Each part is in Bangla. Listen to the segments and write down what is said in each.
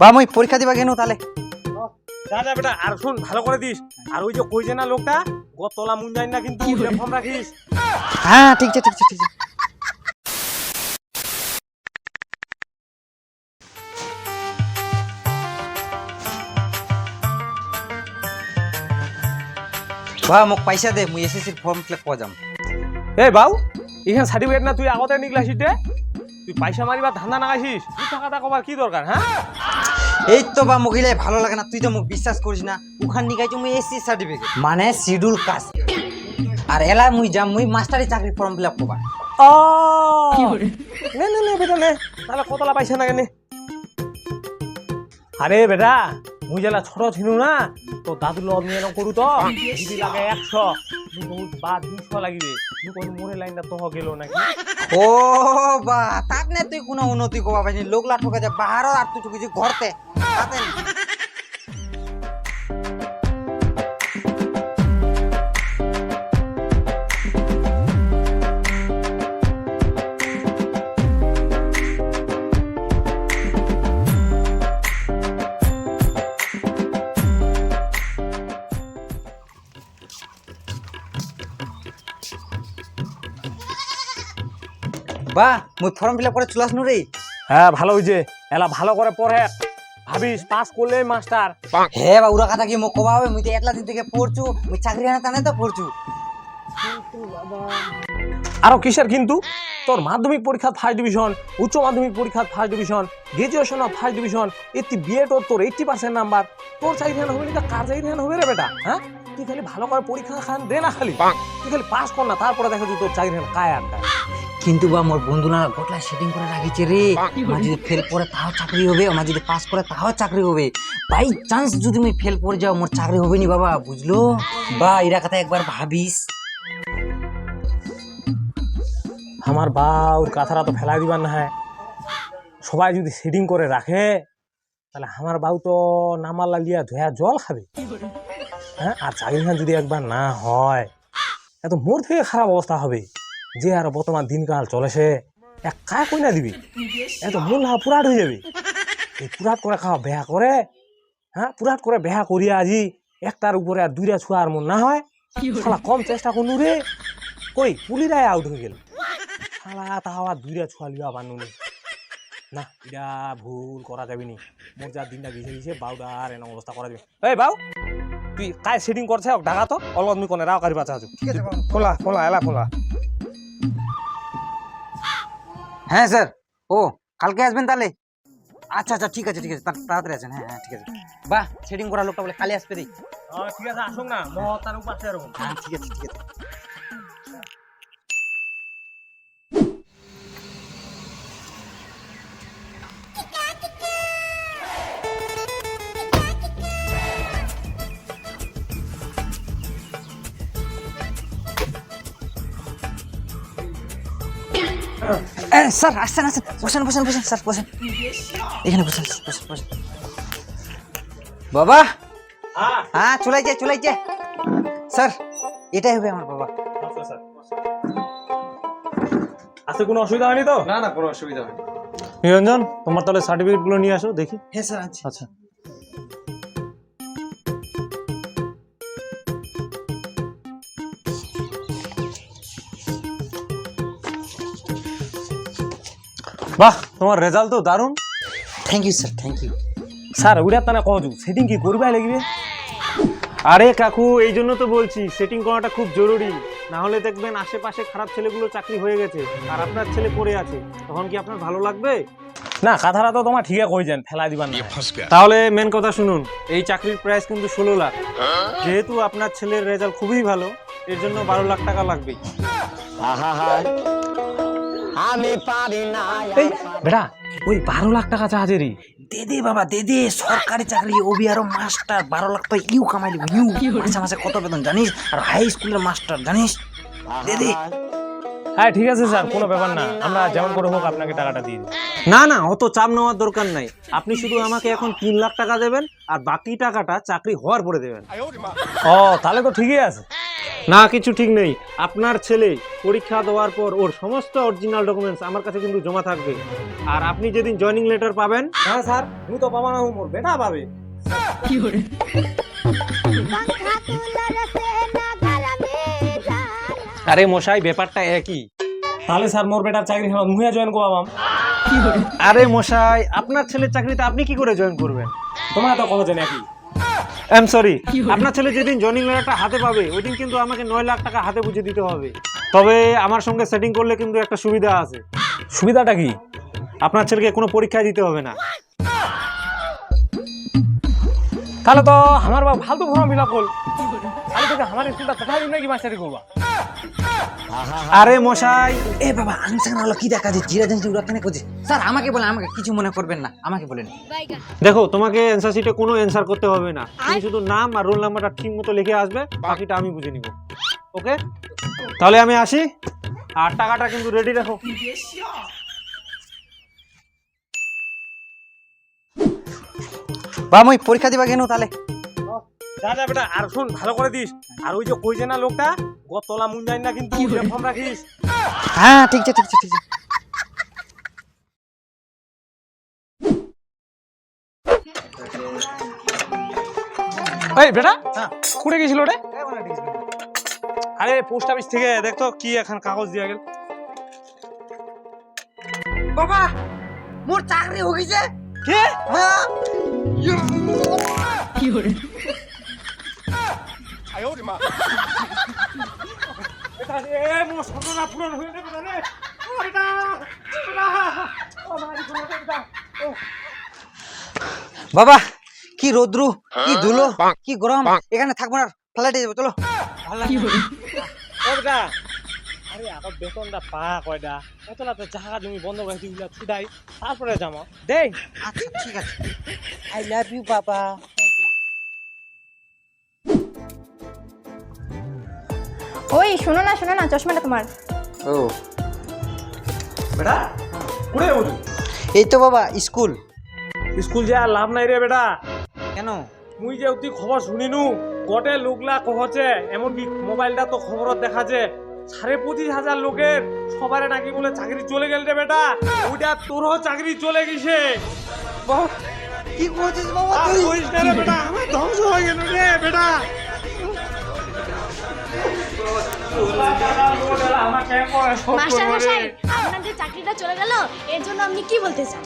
বা মুই পরীক্ষা দিবা কেন তাহলে যা বেটা আর শোন ভালো করে দিস। আর ওই যে কইছে না লোকটা গতলা মুন যাই না কিন্তু ফর্ম রাখিস। হ্যাঁ ঠিক আছে ঠিক আছে ঠিক আছে। বা মোক পইচা দে মুই এসএসসির ফর্ম ফিল আপ যাম। এই বাউ এখানে সার্টিফিকেট না তুই আগতে নিকলাছিস রে তুই পয়সা মারিবার ধান্দা নাগাইছিস। তুই টাকাটা কবার কি দরকার হ্যাঁ এই তো বা মহিলাই ভালো লাগে না তুই তো মোক বিশ্বাস করিস না। ওখান নিকাইছো মুই এসসি সার্টিফিকেট মানে শিডিউল কাস্ট আর এলা মুই যাম মুই মাস্টারি চাকরি ফর্ম ফিল আপ করবা। ও! নে নে নে বেটা নে। তাহলে কতলা পাইছে না কেনে? আরে বেটা মুই জেলা ছোট ছিল না তো দাদু লগ নিয়ে এরকম করু তো। যদি লাগে একশো বহুত বা দুশো লাগিবে। মুই কোন মোরে লাইনটা তো গেল নাকি? ও বা নে তুই কোনো উন্নতি করবা পাইনি লোকলা ঠকা যা বাহারও আর তুই ঠকেছি ঘরতে। বা মুই ফর্ম ফিল আপ করে চলাস নু রে। হ্যাঁ ভালো হয়েছে এলা ভালো করে পড়ে। ভাবিস পাস করলে মাস্টার হে বা উরা কথা কি মোক কবা হবে? মুই তো একলা দিন থেকে পড়ছু মুই চাকরি আনা তানে তো পড়ছু। আরও কিসের কিন্তু? তোর মাধ্যমিক পরীক্ষা ফার্স্ট ডিভিশন উচ্চ মাধ্যমিক পরীক্ষা first division graduation first division এটি বিএড ওর তোর এইটটি পার্সেন্ট নাম্বার তোর চাকরি হ্যান হবে না কার চাকরি হ্যান হবে রে বেটা হ্যাঁ? তুই খালি ভালো করে পরীক্ষা খান দে না খালি। তুই খালি পাস কর না তারপরে দেখো তুই তোর চাকরি হ্যান কায় আড্ডা কিন্তু বা মোর বন্ধুরা গোটলা সেটিং করে রাখিছে রে। আমার যদি ফেল করে তাও চাকরি হবে আমার যদি পাস করে তাও চাকরি হবে। বাই চান্স যদি আমি ফেল করে যাও মোর চাকরি হবে নি বাবা বুঝলো? বা এরা কথা একবার ভাবিস। আমার বা ওর কথাটা তো ফেলাই দিবার না হয়। সবাই যদি সেটিং করে রাখে তাহলে আমার বাউ তো নামার লাগিয়া ধোয়া জল খাবে। হ্যাঁ? আর চাকরি খান যদি একবার না হয় এত মোর থেকে খারাপ অবস্থা হবে। যে আর বর্তমান দিনকাল চলেছে এক কায় কই না দিবি? এত মূল হা পুরাট হয়ে যাবে। এই পুরাট করে খাওয়া বেহা করে হ্যাঁ পুরাট করে বেহা করিয়া আজি একটার উপরে আর দুইটা ছুয়া আর মন না হয়। শালা কম চেষ্টা করনু রে। কই পুলিরাই আউট হয়ে গেল। শালা আর দুইটা ছুয়া লিয়া বানু নি। না এটা ভুল করা যাবে নি। মোর যা দিনটা গেছে গেছে বাউডার এরকম অবস্থা করা যাবে। এই বাউ তুই কায় সেটিং করছে ঢাকা তো? অলপ তুমি কোনে রাও কারি বাবু। ফোলা ফোলা এলা ফোলা হ্যাঁ স্যার। ও কালকে আসবেন তাহলে? আচ্ছা আচ্ছা ঠিক আছে ঠিক আছে। তাড়াতাড়ি আছেন হ্যাঁ হ্যাঁ ঠিক আছে। বাহ সেটিং করা লোকটা বলে কালে আসবে রে ঠিক আছে আসুন না। মহ তার উপাসে এরকম হ্যাঁ ঠিক আছে ঠিক আছে। এ, স্যার আসছেন আসছেন। বসেন বসেন বসেন স্যার বসেন। এখানে বসেন বসেন বসেন। বাবা! হ্যাঁ হ্যাঁ চলাইছে যায় স্যার এটাই হবে আমার বাবা। আচ্ছা কোনো অসুবিধা হয়নি তো? না না কোনো অসুবিধা হয়নি। নিরঞ্জন তোমার তাহলে সার্টিফিকেটগুলো নিয়ে আসো দেখি। হ্যাঁ স্যার আচ্ছা আচ্ছা। বাহ তোমার রেজাল্ট তো দারুণ। Thank you sir thank you sir ওটা তানা কহজু সেটিং কি করবাই লাগবে? আরে কাকু এই জন্য তো বলছি সেটিং করাটা খুব জরুরি। না হলে দেখবেন আশেপাশে খারাপ ছেলেগুলো চাকরি হয়ে গেছে আর আপনার ছেলে পড়ে আছে। তখন কি আপনার ভালো লাগবে? না কথাটা তো তোমার ঠিকই কইছেন ফেলা দিবার না। তাহলে মেন কথা শুনুন এই চাকরির প্রাইস কিন্তু ষোলো লাখ। যেহেতু আপনার ছেলের রেজাল্ট খুবই ভালো এর জন্য বারো লাখ টাকা লাগবেই। এই বেটা ওই বারো লাখ টাকা চাহাজেরই। দে দে বাবা দে দে সরকারি চাকরি ওবি আরও মাস্টার বারো লাখ তো ইউ কামাই লিব ইউ। মাসে মাসে কত বেতন জানিস? আর হাই স্কুলের মাস্টার জানিস? দে দে। হ্যাঁ ঠিক আছে স্যার কোনো ব্যাপার না। আমরা যেমন করে হোক আপনাকে টাকাটা দিয়ে দিই। না না অত চাপ নেওয়ার দরকার নাই। আপনি শুধু আমাকে এখন তিন লাখ টাকা দেবেন আর বাকি টাকাটা চাকরি হওয়ার পরে দেবেন। ও তাহলে তো ঠিকই আছে। না কিছু ঠিক নেই। আপনার ছেলে পরীক্ষা দেওয়ার পর ওর সমস্ত অরিজিনাল ডকুমেন্টস আমার কাছে কিন্তু জমা থাকবে। আর আপনি যেদিন জয়েনিং লেটার পাবেন হ্যাঁ স্যার আমি তো পাবা না মোর বেটা পাবে। আরে মশাই ব্যাপারটা একই। তাহলে স্যার মোর বেটার চাকরি হলো মুহে জয়েন করবাম আরে মশাই আপনার ছেলের চাকরিতে আপনি কি করে জয়েন করবেন? তোমার তো কথা জানি একই। এম সরি আপনার ছেলে যেদিন জনি লেটারটা হাতে পাবে ওই দিন কিন্তু আমাকে নয় লাখ টাকা হাতে বুঝে দিতে হবে। তবে আমার সঙ্গে সেটিং করলে কিন্তু একটা সুবিধা আছে। সুবিধাটা কি? আপনার ছেলেকে কোনো পরীক্ষায় দিতে হবে না। তাহলে তো আমার বা ফালতু ফর্ম ফিল আপ করল তাহলে তোকে আমার স্কুলটা কোথায় দিন নাকি মাস্টারি করবা? আরে মশাই। এ বাবা আনসার হলো কি দেখা যায় জিরা জানছি ওরা কেন করছে স্যার আমাকে বলে আমাকে কিছু মনে করবেন না আমাকে বলেন। দেখো তোমাকে অ্যান্সার শিটে কোনো অ্যান্সার করতে হবে না। তুমি শুধু নাম আর রোল নাম্বারটা ঠিক মতো লিখে আসবে বাকিটা আমি বুঝে নিব। ওকে? তাহলে আমি আসি। আর টাকাটা কিন্তু রেডি রাখো। বা মই পরীক্ষা দিবা কেন তাহলে? যা যা বেটা আর শোন ভালো করে দিস। আর ওই যে কইছে না লোকটা গতলা মুন যায় না কিন্তু ফর্ম রাখিস। হ্যাঁ ঠিক আছে ঠিক আছে ঠিক আছে। এই বেটা হ্যাঁ। কুড়ে গেছিল রে? আরে পোস্ট অফিস থেকে দেখতো কি এখন কাগজ দিয়া গেল। বাবা মোর চাকরি হয়ে গেছে। কে? হ্যাঁ। এটা এ মো। সর্বনা পূরণ হয়ে যাবে রে ও বেটা ও মারি কোন বেটা ও বাবা কি রোদ্রু কি ধুলো কি গরম এখানে থাকব না ফ্লাইটে যাব চলো। ভালো লাগছে না। ও বেটা আরে আবার বেতনটা পা কয়টা কতলা তো জায়গা জমি বন্ধ করে দিগুলা ছুটাই তারপরে যাব। দেই। আচ্ছা ঠিক আছে। আই লাভ ইউ বাবা। ওই শোনো না শোনো না চশমাটা তোমার। ও। বেটা কুড়ে ওই এই তো বাবা স্কুল। স্কুল যে লাভ নাই রে বেটা। কেন? মুই যে অতি খবর শুনিনু গটে লোকলা কহছে এমনকি মোবাইলটা তো খবরত দেখাছে। সাড়ে পঁচিশ হাজার লোকের সবারে নাকি বলে চাকরি চলে গেল রে বেটা। ওইটা তোরও চাকরি চলে গেছে। কি করছিস বাবা আর তুই? কইস না রে বেটা আমার ধ্বংস হয়ে গেল রে বেটা। আপনার যে চাকরিটা চলে গেল এর জন্য আপনি কি বলতে চান?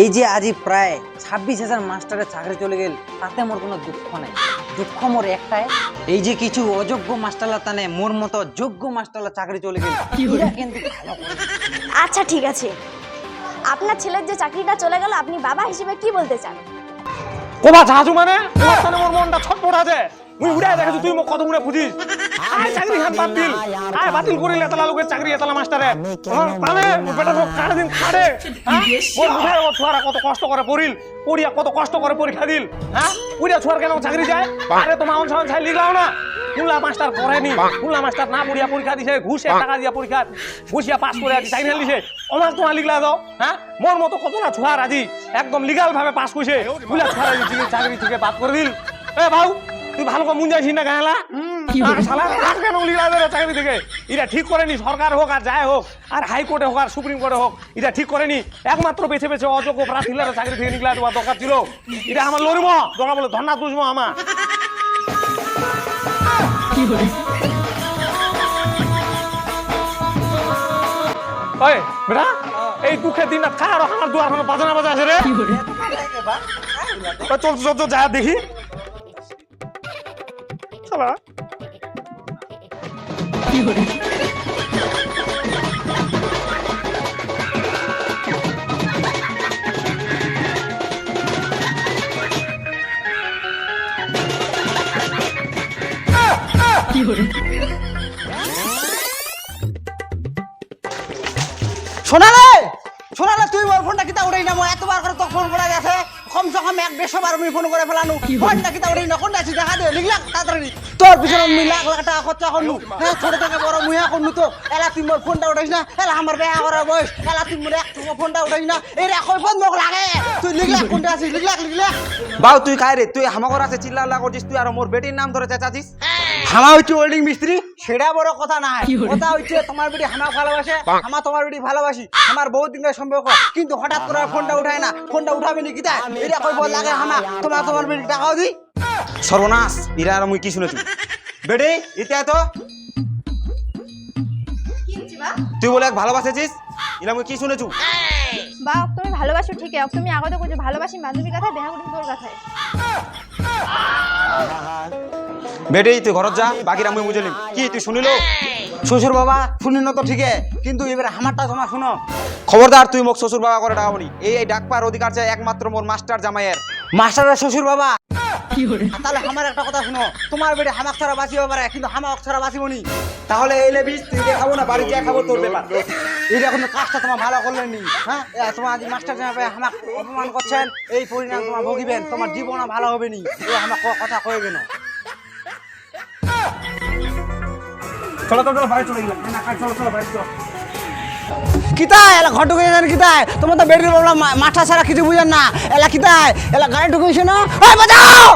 এই যে আজি প্রায় ছাব্বিশ হাজার মাস্টারের চাকরি চলে গেল তাতে মোর কোনো দুঃখ নাই। দুঃখ মোর একটাই এই যে কিছু অযোগ্য মাস্টারলা তানে মোর মতো যোগ্য মাস্টারলা চাকরি চলে গেল কিন্তু আচ্ছা ঠিক আছে। আপনার ছেলের যে চাকরিটা চলে গেল আপনি বাবা হিসেবে কি বলতে চান? কোবা জাহাজু মানে? তোমার সামনে মোর মনটা ছটপট আছে। মুই উড়াই দেখেছি তুই মোক কত উড়ে বুঝিস আয় চাকরি হাত বাতিল। আয় বাতিল করিলে এতলা লোকের চাকরি এতলা মাস্টারে। তাহলে বেটা সব কাড়ে দিন খাড়ে হ্যাঁ? মোর বুঝাই ও ছোয়ারা কত কষ্ট করে পড়িল পড়িয়া কত কষ্ট করে পরীক্ষা দিল হ্যাঁ? উড়িয়া ছোয়ার কেন চাকরি যায়? আরে তোমার অংশ ছাই লিখলাও না। কুল্লা মাস্টার পড়েনি। কুল্লা মাস্টার না পড়িয়া পরীক্ষা দিছে ঘুষে টাকা দিয়া পরীক্ষা ঘুষিয়া পাস করে আছে দিছে অমাক তোমার লিখলা দাও হ্যাঁ? মোর মতো কত না ছোয়ার আজি একদম লিগাল ভাবে পাস করছে ছোয়ার আজি চাকরি থেকে বাদ করে দিল। এ ভাউ তুই ভালো করে যাইছিস না দে চাকরি থেকে? এটা ঠিক করেনি সরকার হোক আর যাই হোক আর হাইকোর্টে হোক আর সুপ্রিম কোর্টে হোক এটা ঠিক করেনি। একমাত্র বেছে বেছে অযোগ্য প্রার্থীরা চাকরি থেকে নিগলা দেওয়া দরকার ছিল। এটা আমার লড়িব দরকার বলে ধর্ণা তুলব আমার। ওই বেটা এই দুঃখের দিন না কার আমার দুয়ার কোনো বাজানা বাজা আছে রে? চল চল চল যা দেখি। শোনালে? শোনালে তুই মোর ফোনটা কিতা উঠাই না এতবার করে তোকে ফোন করা গেছে। কমসে কম এক দেড়শো বার আমি ফোন করে ফেলানো। ফোনটা কিতা উঠাই না কোনটা আছে? দেখা দে লিখলাক তাড়াতাড়ি। তোর পিছনে আমি লাখ লাখ টাকা খরচা করলু। হ্যাঁ ছোট থেকে বড় মুয়া করলু তো। এলা তুই মোর ফোনটা উঠাইস না? এলা আমার বেয়া করার বয়স। এলা তুই মোর এক ফোনটা উঠাইস না? এই রে কই ফোন মোক লাগে? তুই লিখলাক কোনটা আছে? লিখলাক লিখলাক বাউ তুই খাই রে? তুই হামাগর আছে চিল্লা করছিস তুই আর মোর বেটির নাম ধরে চেঁচাছিস? হামা হচ্ছে ওয়েল্ডিং মিস্ত্রি। সেটা বড় কথা না কথা হচ্ছে তোমার বেটি হামা ভালোবাসে হামা তোমার বেটি ভালোবাসি আমার বহুত দিনের সম্পর্ক। কিন্তু হঠাৎ করে ফোনটা উঠায় না। ফোনটা উঠাবে নি কিতায় এটা কই বল লাগে হামা তোমার তোমার বেটি টাকাও দি। সর্বনাশ আর মুই কি শুনেছি? বেটি ইতে তো। তুই বলে ভালোবাসেছিস? মুই কি শুনেছু? বা তুমি ভালোবাসো ঠিক আছে তুমি আগতে কইছো ভালোবাসি বান্ধবীর কথায় দেখা করি তোর কথায়। বেটি তুই ঘরত যা বাকিরা মুই বুঝলিম কি তুই শুনিলো? শ্বশুর বাবা শুনিল তো ঠিক কিন্তু এবার আমারটা তোমার শুনো। খবরদার তুই মোক শ্বশুর বাবা করে ডাকাবনি। এই এই ডাক পাওয়ার অধিকার চাই একমাত্র মোর মাস্টার জামাইয়ের। মাস্টারের শ্বশুর বাবা? তাহলে আমার একটা কথা শুনো। তোমার বেটে হামাক ছাড়া বাঁচিবে পারে কিন্তু হামাক ছাড়া বাঁচিবনি। তাহলে এই লেবিস তুই খাব না বাড়ি গিয়ে খাব তোর ব্যাপার। এটা কোনো কাজটা তোমার ভালো করলেন নি হ্যাঁ? তোমার আজ মাস্টার জামাই হামাক অপমান করছেন এই পরিণাম তোমার ভোগিবেন তোমার জীবন ভালো হবে নি। কথা কইবে না। চলো চলো কিতায় এলা ঘর ঢুকে যান কিতায় তোমার তো বেডরুম মাথা ছাড়া কিছু বুঝেন না। এলা কিতায় এলা গাড়ি ঢুকিয়েছে না? বাজাও